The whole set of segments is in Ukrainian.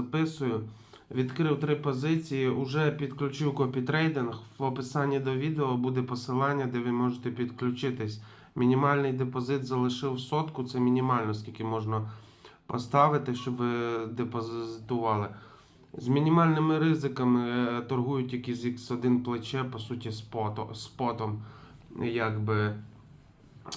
записую. Відкрив три позиції, уже підключив копітрейдинг. В описанні до відео буде посилання, де ви можете підключитись. Мінімальний депозит залишив сотку, це мінімально, скільки можна поставити, щоб ви депозитували. З мінімальними ризиками е, торгують тільки з X1 плече, по суті, спото, спотом. Якби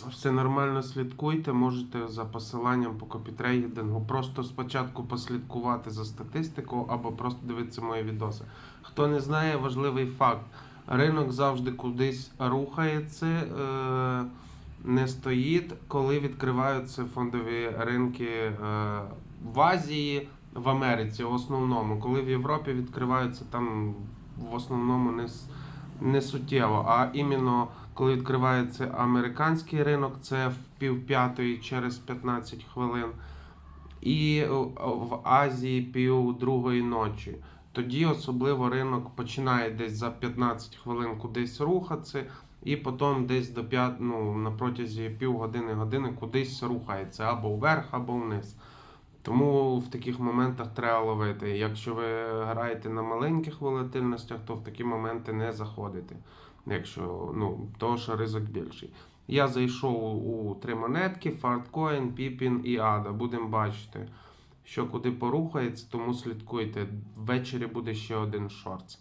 все нормально слідкуйте, можете за посиланням по копітрейдингу просто спочатку послідкувати за статистикою або просто дивитися мої відоси. Хто не знає, важливий факт. Ринок завжди кудись рухається, е, не стоїть, коли відкриваються фондові ринки е, в Азії, в Америці в основному. Коли в Європі відкриваються, там в основному не, не суттєво, а іменно коли відкривається американський ринок, це в пів п'ятої через 15 хвилин, і в Азії пів другої ночі. Тоді особливо ринок починає десь за 15 хвилин кудись рухатися, і потім десь до 5, ну, на протязі півгодини години кудись рухається або вверх, або вниз. Тому в таких моментах треба ловити. Якщо ви граєте на маленьких волатильностях, то в такі моменти не заходите. Якщо ну, того що ризик більший. Я зайшов у три монетки: Fartcoin, Pippin і ADA. Будемо бачити, що куди порухається, тому слідкуйте. Ввечері буде ще один шортс.